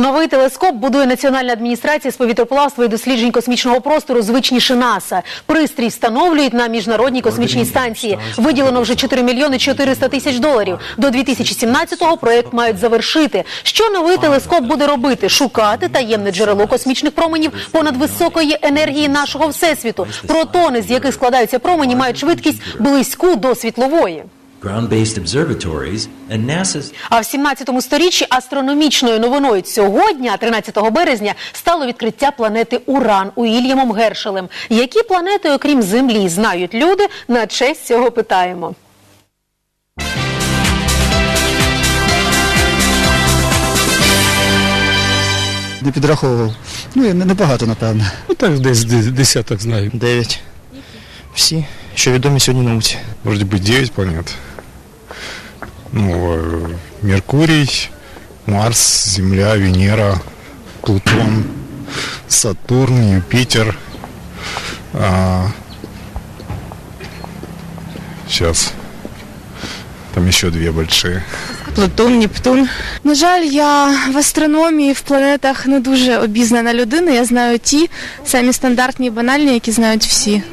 Новий телескоп будує Національна адміністрація з повітроплавства і досліджень космічного простору, звичніше НАСА. Пристрій встановлюють на міжнародній космічній станції. Виділено вже 4 мільйони 400 тисяч доларів. До 2017-го проект мають завершити. Що новий телескоп буде робити? Шукати таємне джерело космічних променів понад високої енергії нашого всесвіту. Протони, з яких складаються промені, мають швидкість близьку до світлової. Ground-based observatories, and NASA's А в 17 сторіччі астрономічною новиною цього дня, 13 березня, стало відкриття планети Уран Уільямом Гершелем. Які планети, окрім Землі, знають люди? На честь цього питаємо. Не підраховував. Ну, я не- небагато, напевно. Ну так десь де- десяток знаю. Дев'ять. Всі, що відомі сьогодні науці. Вроде бы 9 планет. Ну, э, Меркурий, Марс, Земля, Венера, Плутон, Сатурн, Юпитер. А, сейчас. Там еще две большие. Плутон, Нептун. На жаль, я в астрономії, в планетах не дуже обізнана людина. Я знаю ті самі стандартні і банальні, які знають всі.